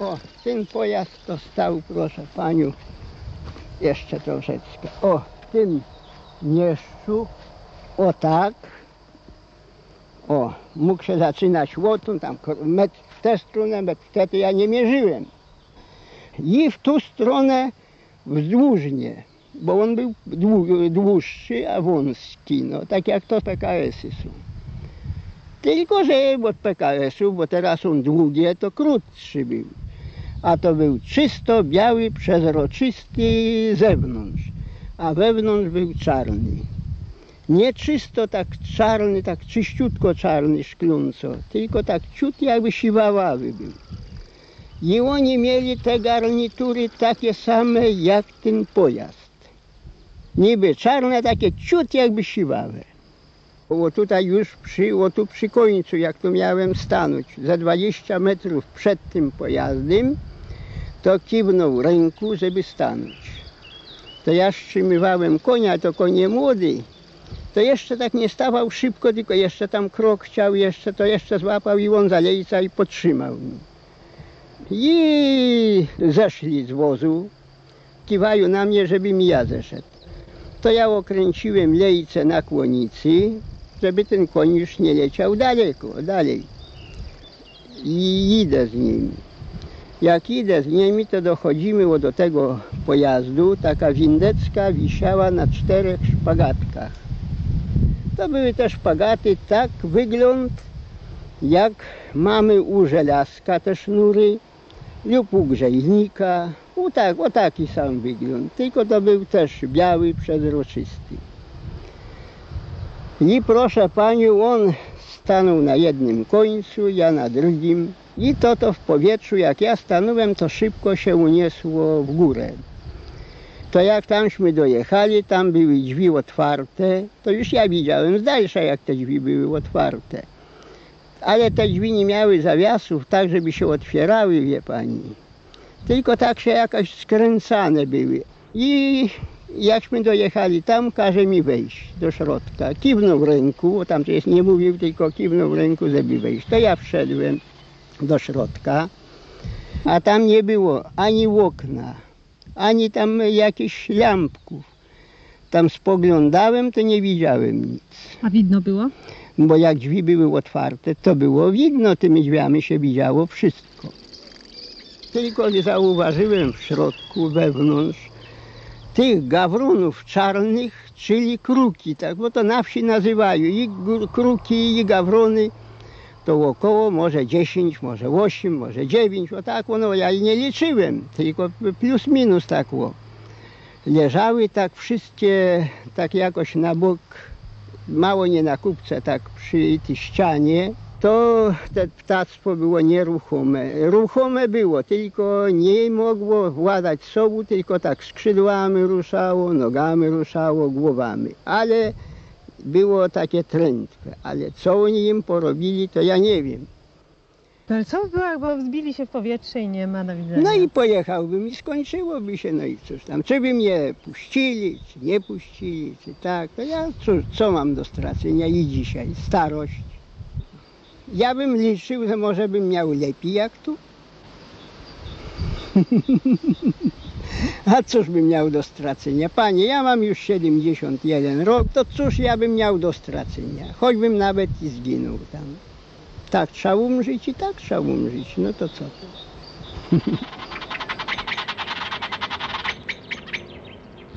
O, ten pojazd to stał, proszę panią, jeszcze troszeczkę. O, w tym mieszczu, o tak. O, mógł się zaczynać łotą, tam metr w tę stronę, metr wtedy ja nie mierzyłem. I w tą stronę wzdłużnie, bo on był dłu- dłuższy, a wąski, no tak jak to PKS-y są. Tylko, że od PKS-ów, bo teraz są długie, to krótszy był. A to był czysto biały, przezroczysty zewnątrz, a wewnątrz był czarny. Nie czysto tak czarny, tak czyściutko czarny szkląco, tylko tak ciut jakby siwaławy był. I oni mieli te garnitury takie same jak ten pojazd. Niby czarne, takie ciut jakby siwawe. O tutaj już przy, o tu przy końcu, jak tu miałem stanąć, za 20 metrów przed tym pojazdem, to kiwnął ręku, żeby stanąć. To ja wstrzymywałem konia, to konie młody, to jeszcze tak nie stawał szybko, tylko jeszcze tam krok chciał, jeszcze to jeszcze złapał i on za lejca i podtrzymał mi. I zeszli z wozu, kiwają na mnie, żebym ja zeszedł. To ja okręciłem lejce na kłonicy, żeby ten koń już nie leciał daleko, dalej. I idę z nimi. Jak idę z nimi, to dochodzimy do tego pojazdu. Taka windecka wisiała na czterech szpagatkach. To były te szpagaty, tak wygląd, jak mamy u żelazka te sznury lub u grzejnika. O, tak, o taki sam wygląd, tylko to był też biały, przezroczysty. I proszę panią, on stanął na jednym końcu, ja na drugim. I to to w powietrzu, jak ja stanąłem, to szybko się uniosło w górę. To jak tamśmy dojechali, tam były drzwi otwarte, to już ja widziałem z dalsza, jak te drzwi były otwarte. Ale te drzwi nie miały zawiasów, tak żeby się otwierały, wie pani. Tylko tak się jakoś skręcane były. I jakśmy dojechali tam, każe mi wejść do środka. Kiwnął ręku, bo tam jest nie mówił, tylko kiwnął ręku, żeby wejść. To ja wszedłem do środka, a tam nie było ani okna, ani tam jakichś lampków. Tam spoglądałem, to nie widziałem nic. A widno było? Bo jak drzwi były otwarte, to było widno, tymi drzwiami się widziało wszystko. Tylko zauważyłem w środku, wewnątrz, tych gawronów czarnych, czyli kruki, tak, bo to na wsi nazywają i kruki, i gawrony, to około może 10, może 8, może 9, o tak, no ja i nie liczyłem, tylko plus minus tak o. Leżały tak wszystkie, tak jakoś na bok, mało nie na kupce, tak przy tej ścianie, to te ptactwo było nieruchome. Ruchome było, tylko nie mogło władać sobą, tylko tak skrzydłami ruszało, nogami ruszało, głowami. Ale było takie trętwe. Ale co oni im porobili, to ja nie wiem. To ale co by było, jakby wzbili się w powietrze i nie ma do widzenia? No i pojechałbym i skończyłoby się, no i cóż tam, czy by mnie puścili, czy nie puścili, czy tak, to ja cóż, co mam do stracenia i dzisiaj, starość. Ja bym liczył, że może bym miał lepiej jak tu. A cóż bym miał do stracenia? Panie, ja mam już 71 rok, to cóż ja bym miał do stracenia? Choćbym nawet i zginął tam. Tak trzeba umrzeć i tak trzeba umrzeć, no to co to?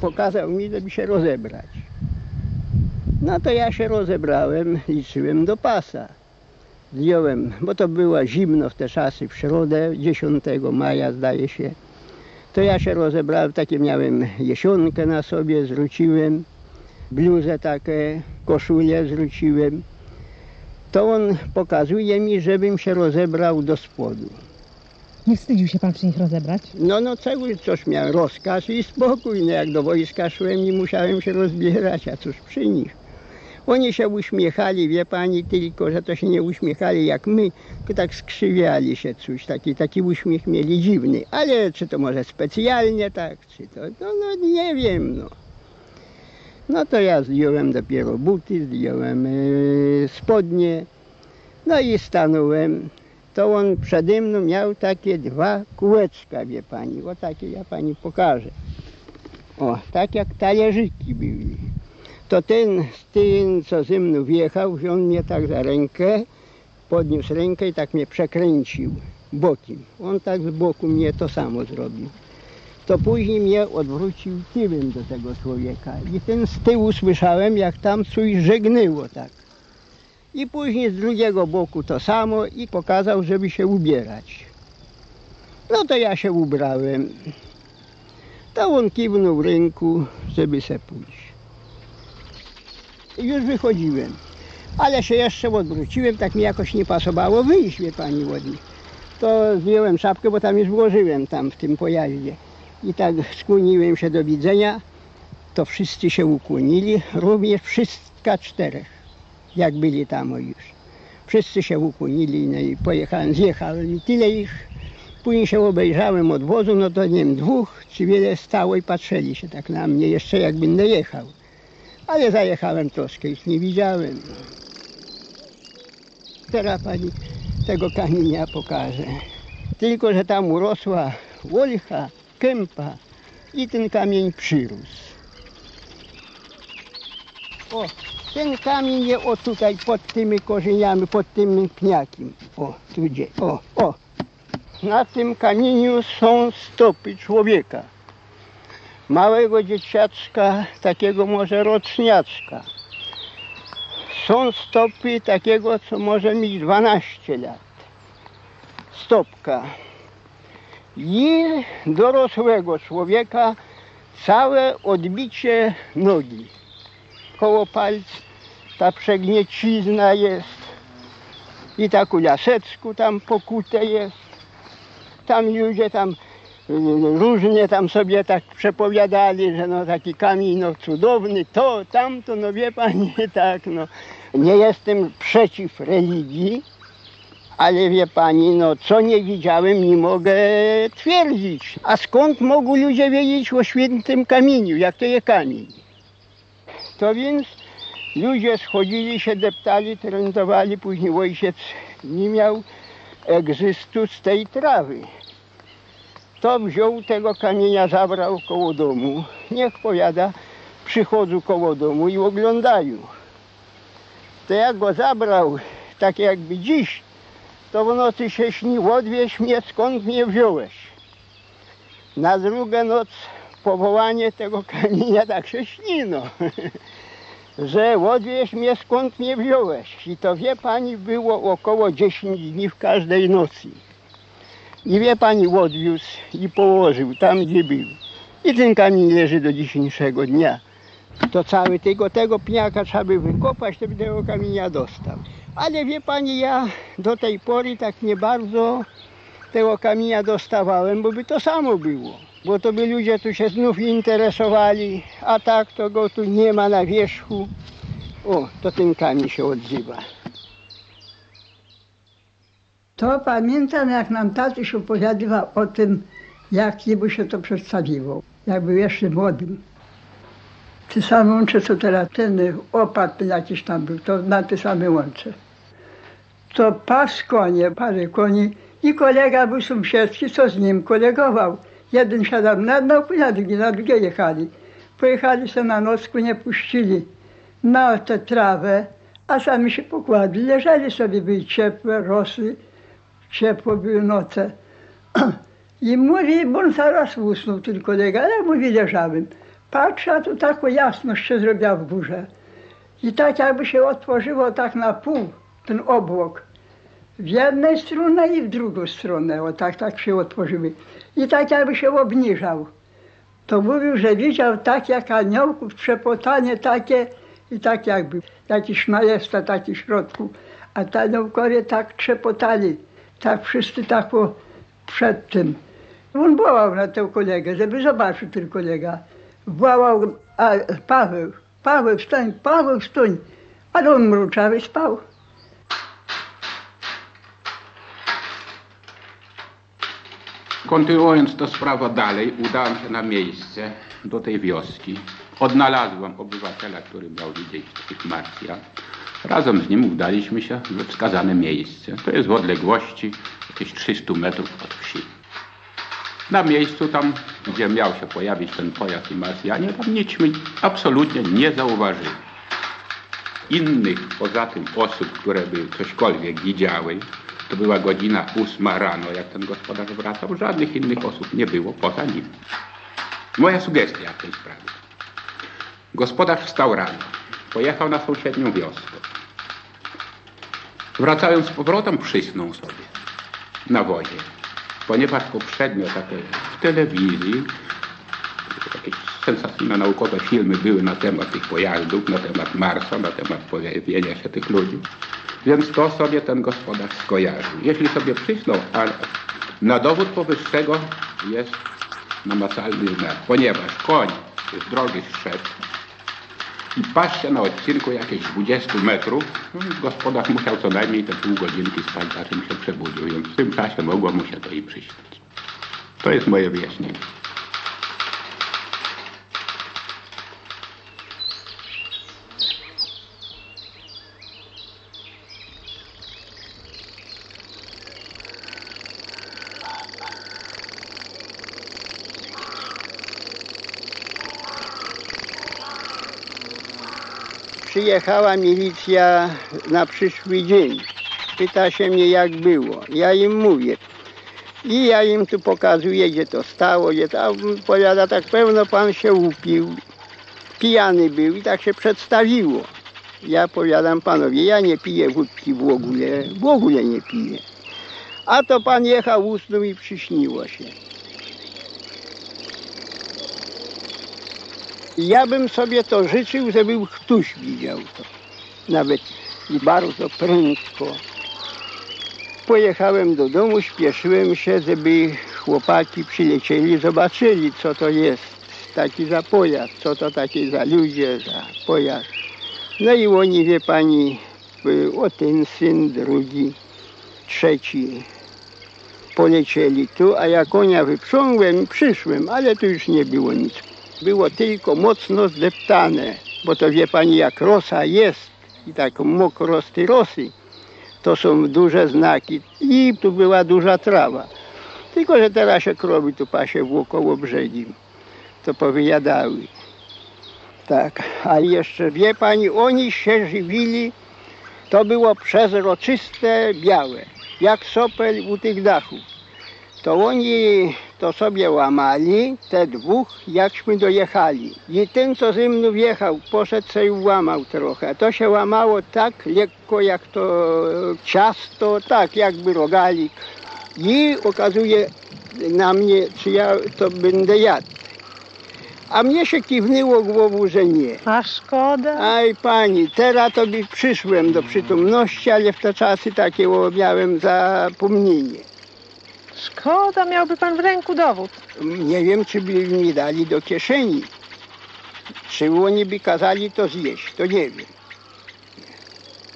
Pokazał mi, żeby się rozebrać. No to ja się rozebrałem, liczyłem do pasa. Zdjąłem, bo to było zimno w te czasy, w środę, 10 maja zdaje się. To ja się rozebrałem, takie miałem jesionkę na sobie, zwróciłem, bluzę takie, koszulę zwróciłem. To on pokazuje mi, żebym się rozebrał do spodu. Nie wstydził się pan przy nich rozebrać? No, no cały coś miałem, rozkaz i spokój. No, jak do wojska szłem, nie musiałem się rozbierać, a cóż przy nich. Oni się uśmiechali, wie pani, tylko że to się nie uśmiechali jak my, tylko tak skrzywiali się coś, taki, taki uśmiech mieli dziwny. Ale czy to może specjalnie tak, czy to, no, no nie wiem, no. No to ja zdjąłem dopiero buty, zdjąłem e, spodnie, no i stanąłem to on przede mną miał takie dwa kółeczka, wie pani. O takie ja pani pokażę. O, tak jak talerzyki byli. To ten, ten co ze mną wjechał, wziął mnie tak za rękę, podniósł rękę i tak mnie przekręcił bokiem. On tak z boku mnie to samo zrobił. To później mnie odwrócił tyłem do tego człowieka. I ten z tyłu słyszałem, jak tam coś żegnyło tak. I później z drugiego boku to samo i pokazał, żeby się ubierać. No to ja się ubrałem. To on kiwnął ręku, żeby se pójść. Już wychodziłem. Ale się jeszcze odwróciłem, tak mi jakoś nie pasowało wyjść, wie pani ładnie. To zdjąłem szapkę, bo tam już włożyłem tam w tym pojaździe. I tak skłoniłem się do widzenia. To wszyscy się ukłonili, również wszystka czterech, jak byli tam już. Wszyscy się ukłonili no i pojechałem, zjechałem i tyle ich. Później się obejrzałem od wozu, no to nie wiem, dwóch czy wiele stało i patrzyli się tak na mnie, jeszcze jak będę jechał. Ale zajechałem troszkę, ich nie widziałem. Teraz pani tego kamienia pokaże. Tylko, że tam urosła wolcha, kępa i ten kamień przyrósł. O, ten kamień jest o tutaj pod tymi korzeniami, pod tym pniakiem. O, tu gdzie, o, o. Na tym kamieniu są stopy człowieka. Małego dzieciaczka, takiego może roczniaczka. Są stopy takiego, co może mieć 12 lat. Stopka. I dorosłego człowieka całe odbicie nogi. Koło palc ta przegniecizna jest. I tak u laseczku tam pokute jest. Tam ludzie tam różnie tam sobie tak przepowiadali, że no taki kamień no cudowny, to, tamto, no wie pani, tak no. Nie jestem przeciw religii, ale wie pani, no co nie widziałem, nie mogę twierdzić. A skąd mogą ludzie wiedzieć o świętym kamieniu, jak to jest kamień? To więc ludzie schodzili się, deptali, trędowali, później ojciec nie miał egzystu z tej trawy. To wziął tego kamienia, zabrał koło domu. Niech powiada, przychodzą koło domu i oglądają. To jak go zabrał, tak jakby dziś, to w nocy się śnił, odwieź mnie, skąd mnie wziąłeś. Na drugą noc powołanie tego kamienia tak się no. że odwieź mnie, skąd mnie wziąłeś. I to wie pani, było około 10 dni w każdej nocy. I wie pani, odwiózł i położył tam, gdzie był. I ten kamień leży do dzisiejszego dnia. To cały tego, tego pniaka trzeba by wykopać, to by tego kamienia dostał. Ale wie pani, ja do tej pory tak nie bardzo tego kamienia dostawałem, bo by to samo było. Bo to by ludzie tu się znów interesowali, a tak to go tu nie ma na wierzchu. O, to ten kamień się odzywa. To pamiętam, jak nam tatuś opowiadywał o tym, jak jemu się to przedstawiło, jak był jeszcze młodym. Te same łącze, co teraz ten opad jakiś tam był, to na te same łącze. To pas konie, parę koni i kolega był sąsiedzki, co z nim kolegował. Jeden siadał na jedną, na drugie, na drugie jechali. Pojechali się na nocku, nie puścili na tę trawę, a sami się pokładli. Leżeli sobie, były ciepłe, rosły, ciepło były noce. I mówi, on zaraz usnął ten kolega, ale mówi, leżałem. Patrzę, a tu taką jasność się zrobiła w górze. I tak jakby się otworzyło tak na pół ten obłok. W jednej stronę i w drugą stronę, o tak, tak się otworzyły. I tak jakby się obniżał. To mówił, że widział tak jak aniołków, przepotanie takie i tak jakby jakiś majestat taki środku. A te aniołkowie tak trzepotali, tak wszyscy tak o, przed tym. On wołał na tę kolegę, żeby zobaczył ten kolega. Wołał, a Paweł, Paweł wstań, Paweł wstań. Ale on mruczawy spał. Kontynuując tę sprawę dalej, udałem się na miejsce do tej wioski. Odnalazłem obywatela, który miał widzieć tych Marcja. Razem z nim udaliśmy się we wskazane miejsce. To jest w odległości jakieś 300 metrów od wsi. Na miejscu tam, gdzie miał się pojawić ten pojazd i Marsjanie, tam niczmy absolutnie nie zauważyli. Innych poza tym osób, które by cośkolwiek widziały, to była godzina ósma rano, jak ten gospodarz wracał, żadnych innych osób nie było poza nim. Moja sugestia w tej sprawie. Gospodarz wstał rano, pojechał na sąsiednią wioskę. Wracając z powrotem przysnął sobie na wozie, ponieważ poprzednio takie w telewizji jakieś sensacyjne naukowe filmy były na temat tych pojazdów, na temat Marsa, na temat pojawienia się tych ludzi. Więc to sobie ten gospodarz skojarzył. Jeśli sobie przysnął, a na dowód powyższego jest namacalny znak, ponieważ koń z drogi zszedł i paść na odcinku jakieś 20 metrów, no, gospodarz musiał co najmniej te pół godzinki spać, zanim się przebudził, więc w tym czasie mogło mu się to i przyśnić. To jest moje wyjaśnienie. Przyjechała milicja na przyszły dzień. Pyta się mnie jak było. Ja im mówię. I ja im tu pokazuję, gdzie to stało, gdzie to. A powiada, tak pewno pan się upił. Pijany był i tak się przedstawiło. Ja powiadam panowie, ja nie piję wódki w ogóle, w ogóle nie piję. A to pan jechał, usnął i przyśniło się. Ja bym sobie to życzył, żeby ktoś widział to. Nawet i bardzo prędko. Pojechałem do domu, śpieszyłem się, żeby chłopaki przylecieli, zobaczyli co to jest taki za pojazd, co to takie za ludzie, za pojazd. No i oni, wie pani, y, o ten syn, drugi, trzeci polecieli tu, a ja konia wyprzągłem, przyszłem, ale tu już nie było nic było tylko mocno zdeptane, bo to wie pani jak rosa jest i tak mokro z tej rosy, to są duże znaki i tu była duża trawa. Tylko, że teraz się krowy tu pasie wokoło brzegi, to powyjadały. Tak, a jeszcze wie pani, oni się żywili, to było przezroczyste, białe, jak sopel u tych dachów to oni to sobie łamali, te dwóch, jakśmy dojechali. I ten, co ze mną wjechał, poszedł sobie i łamał trochę. To się łamało tak lekko, jak to ciasto, tak jakby rogalik. I okazuje na mnie, czy ja to będę jadł. A mnie się kiwnęło głową, że nie. A szkoda. Aj pani, teraz to by przyszłem do przytomności, ale w te czasy takie miałem zapomnienie. Szkoda, miałby pan w ręku dowód. Nie wiem, czy by mi dali do kieszeni. Czy oni by kazali to zjeść, to nie wiem.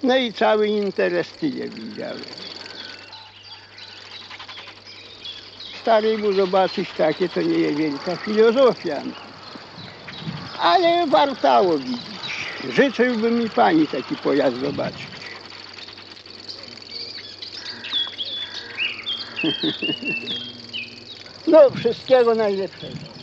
No i cały interes tyle widziałem. Staremu zobaczyć takie, to nie jest wielka filozofia. Ale wartało widzieć. Życzyłbym mi pani taki pojazd zobaczyć. No, wszystkiego najlepszego.